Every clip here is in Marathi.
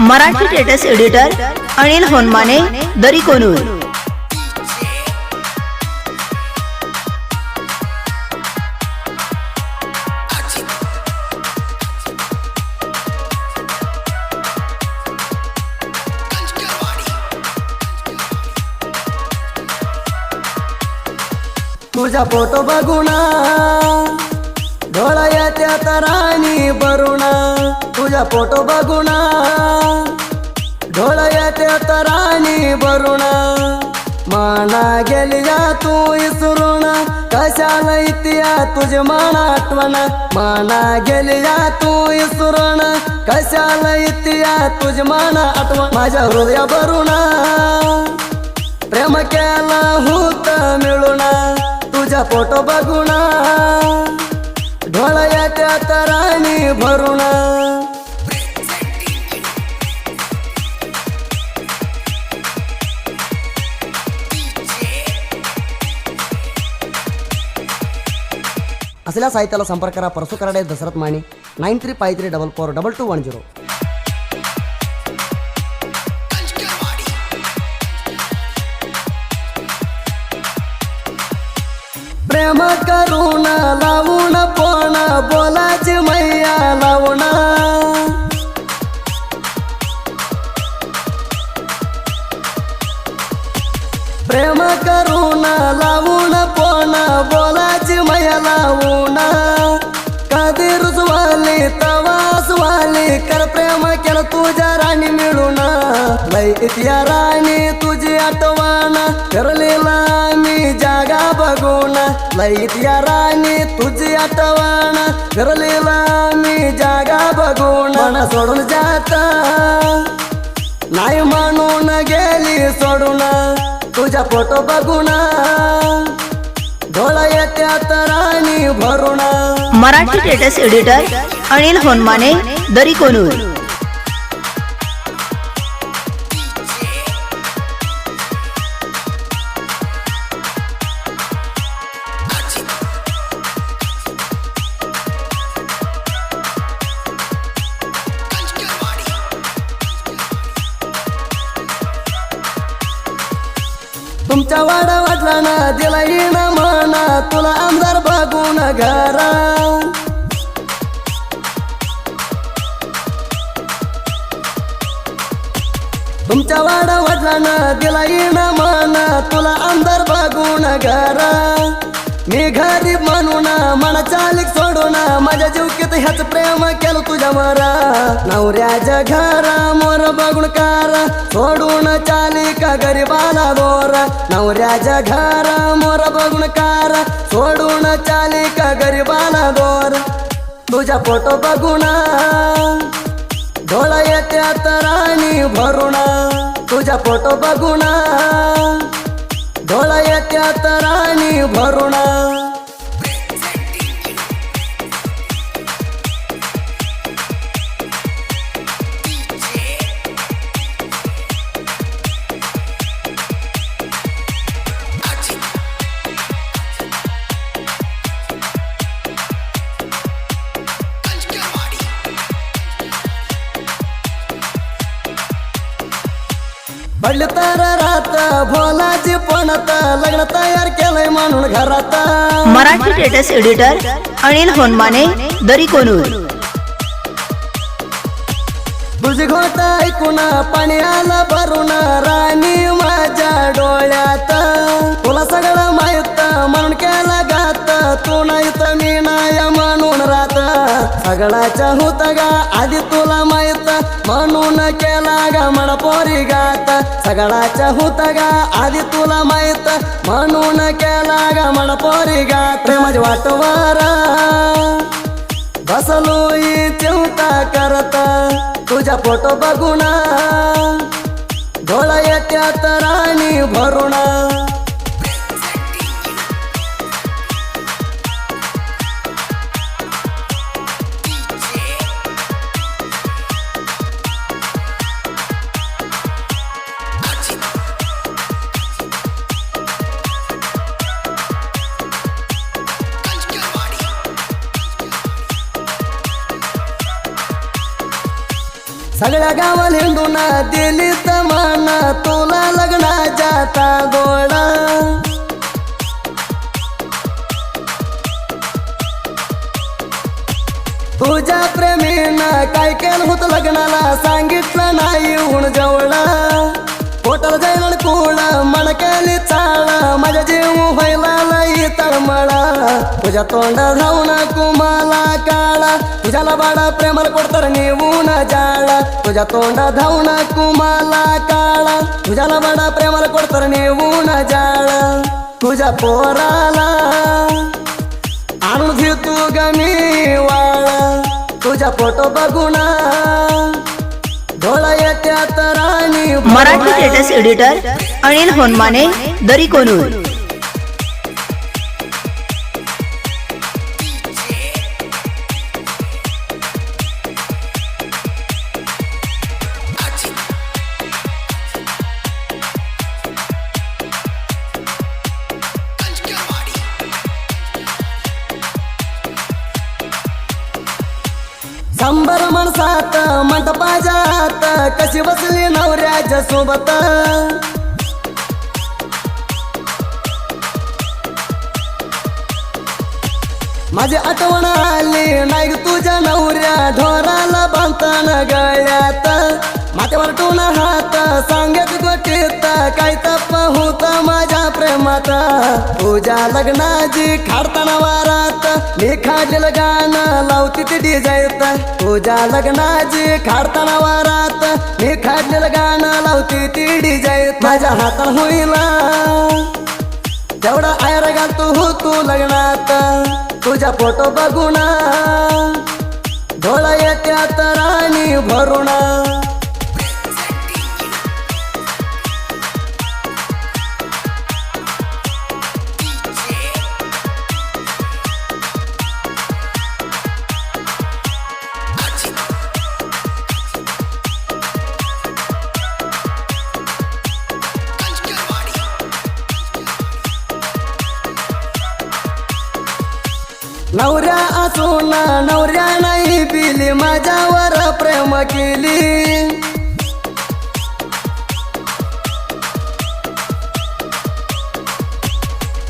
Marathi latest editor Anil Honmane Dari Konur. तुझा फोटो बघून डोळा तराणी बरुणा तुझ्या फोटो बघुणा डोळा तराणी राणी बरुण माना गेलिया तू इसरून कशाला इतिया तुझ मान आठवण माना गेलिया तू इसरून कशाला इतिया तुझ मान आठवण माझ्या हृदया भरून प्रेम केला होत मिळून तुझा फोटो बघुणा ढोळ येत्यात राणी भरून. असल्या साहित्याला संपर्क करा. Parsu Karade Dashrath Mane. Nine three five three double four double two one zero. प्रेम करून लावून लावणा बोलाची मैया लावून. प्रेम करून लावून पण बोलाची मैया लावून. कधी रुजवाली तवासवाली कर प्रेम केलं तुझ्या राणी मिळून. लय इतिया राणी तुझी आठवण करलेला मी जागा बघून राणी तुझी आठवण. करलेला मी जागा बघून सोडून जात. नाही म्हणून गेली सोडून तुझा फोटो बघून. डोळा येत्यात राणी भरून. मराठी टेटस एडिटर अनिल होनमाने दरी कोनूर तुझा वाडा वाटला ना दिला येईन म्हणा तुला आमदार बघून घरा तुमच्या वाडा वाटला ना दिला येईन म्हणा तुला आमदार बघून घरा मी गरीब मानू ना मला चालिक सोडू ना. माझ्या जीवकीत ह्याच प्रेम केलं तुझ्या मरा नवऱ्याच्या घरा मोर बघून कार सोडून चालिका गरीबाला दोर नवऱ्याच्या घरा मोर बघून कार सोडून चालिका गरीबाला दोर तुझ्या फोटो बघून डोळा येत्या राणी भरून. तुझा फोटो बघून डोळा येत्या राणी भरून. पडले तर रात भोलाची लग्न तयार केलंय म्हणून घरात. Marathi status editor Anil Honmane Dari Konur. तुझी घोट ऐकून पाणी आलं भरून राणी माझ्या डोळ्यात. तुला सगळं माहीत म्हणून केलं गात तू नाही तर मी नाही म्हणून राहत. सगळ्याच्या होत गा आधी तुला माहीत म्हणून केला गा म्हणा पोरी गात सगळ्याच्या होत गा आधी तुला माहीत म्हणून केला गा म्हणा पोरी गात प्रेमाची वाटवर बसलो चिंता करत तुझा फोटो बघून डोळा येत्यात राणी भरून सगळ्या गावाला हिंडून दिली तमाना तुला लग्नाच्या ता गोडा. तुझ्या प्रेमीनं काय केलं होत लग्नाला? सांगितलं नाही उण जवळा. जाईल कुळा मन केली चाळा माझ्या जीव व्हायला तर तळमळा. तुझ्या तोंडा धावून कुमाला काळा. तुझ्याला बाळा प्रेमाला कोडतर नेऊन जाळा. तुझ्या तोंडा धावून कुमाला काळा. तुझ्याला बाळा प्रेमाला कोडतर नेऊन जाळा. तुझ्या पोराला आणून घे तू गमी वाळा. तुझ्या फोटो बघून मराठी स्टेटस एडिटर अनिल होनमाने दरी कोनूर. शंभर माणसात मंडपाजात कशी बसली नवऱ्याच्या सोबत? माझी आठवण आली नाही तुझ्या नवऱ्या ढोराला बांधताना गळ्यात. माथ्यावर टोन हात सांगत गोटीत काय तप होत? माझ्या पूजा लग्नाची खाडताना वारात. मी खाडलेलं गाणं लावती ती. डिजाईत पूजा लग्नाची खाडताना वारात. मी खाडलेलं गाणं लावती ती. डिजाईत माझ्या हातात होईला. जेवढा आयर घालतो हो तू लग्नात. तुझ्या फोटो बघून. डोळा तर आणि भरुणा नवऱ्या असून नवऱ्या नाही पिली माझ्यावर प्रेम केली.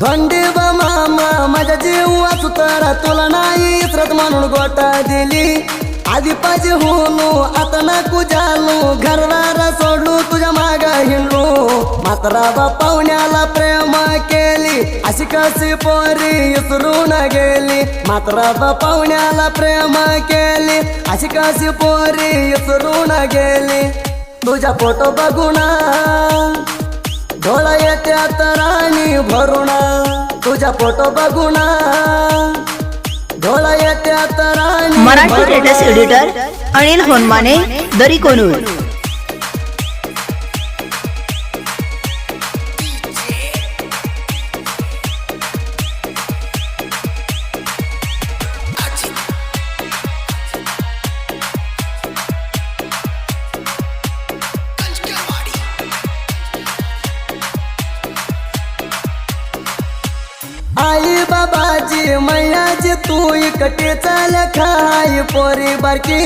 धोंडी बा मामा माझ्या जीव सुतारा तर तुला नाही इतरत म्हणून गोटा दिली. आधी पाहिजे होलो आता ना जालो घरदार सोडलो तुझ्या मागा हिंडलो मात्र बा पाहुण्याला प्रेम अशी कशी पोरी इसरून गेली? मात्र पाहुण्याला प्रेम केली. अशी कशी पोरी इसरून गेली? तुझ्या फोटो बघून डोळा येत्यात राणी भरून. तुझ्या फोटो बघून डोळा येत्यात राणी मराठी एडिटर अनिल होनमाने दरी कोनूर. बाबाजी मैयाची तू इकटे चाल खाय पोरी बारकी.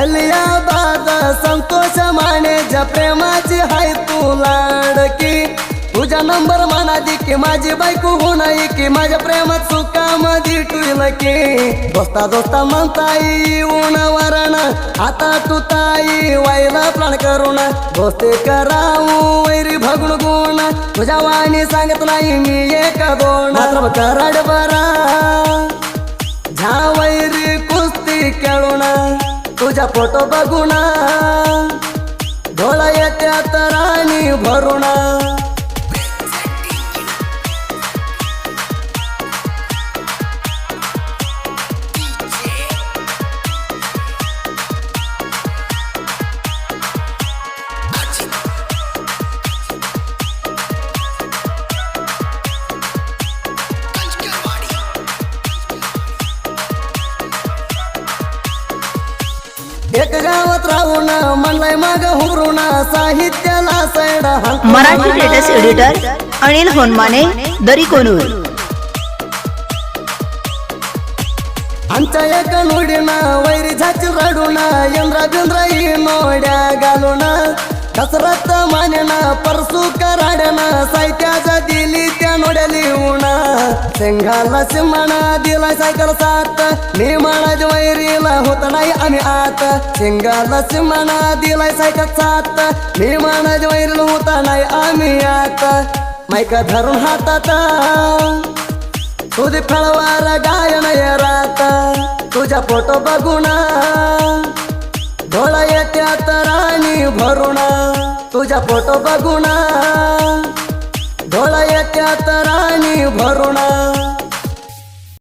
अलिया बाजा संतोष माने ज्या प्रेमाची हाय तू लाडकी. नंबर म्हणा दे की माझी बायको होणार की माझ्या प्रेमात सुका माझी टुईल की. दोस्ता दोस्ता म्हणताई येऊन वरण. आता तू ताई वाईला प्लान करून दोस्ती करावू वैरी भगुण गुण. तुझ्या वाणी सांगत नाही मी एक दोन. कराड बरा. झा वैरी कुस्ती खेळून. तुझ्या फोटो बघून. डोळा येत्यात राणी भरून. एक गावात राहून म्हणलाय माग हुरून साहित्याला सैडा. मराठी स्टेटस एडिटर अनिल होनमाने दरी कोनूर आमच्या एका नुडीना वैरी झाची रडूना यंद्रा बिंद्रा ही नोड्या घालूना कसरत मानेना परसू कराड्याना साहित्याच्या दिली त्या नोड्या लिहूना म्हणा दिला सायकल सात. मी म्हणा वैरीला होत नाही आम्ही आत. सिंगाला म्हणा दिलाय सायकल सात. मी म्हणा वैरीला होता नाही आम्ही आत. मायका धरून हातात. तुझी फळवार गायन रात. तुझ्या फोटो बघून. डोळा येत्यात राणी भरून. तुझ्या फोटो बघून. डोळा येत्यात राणी भरून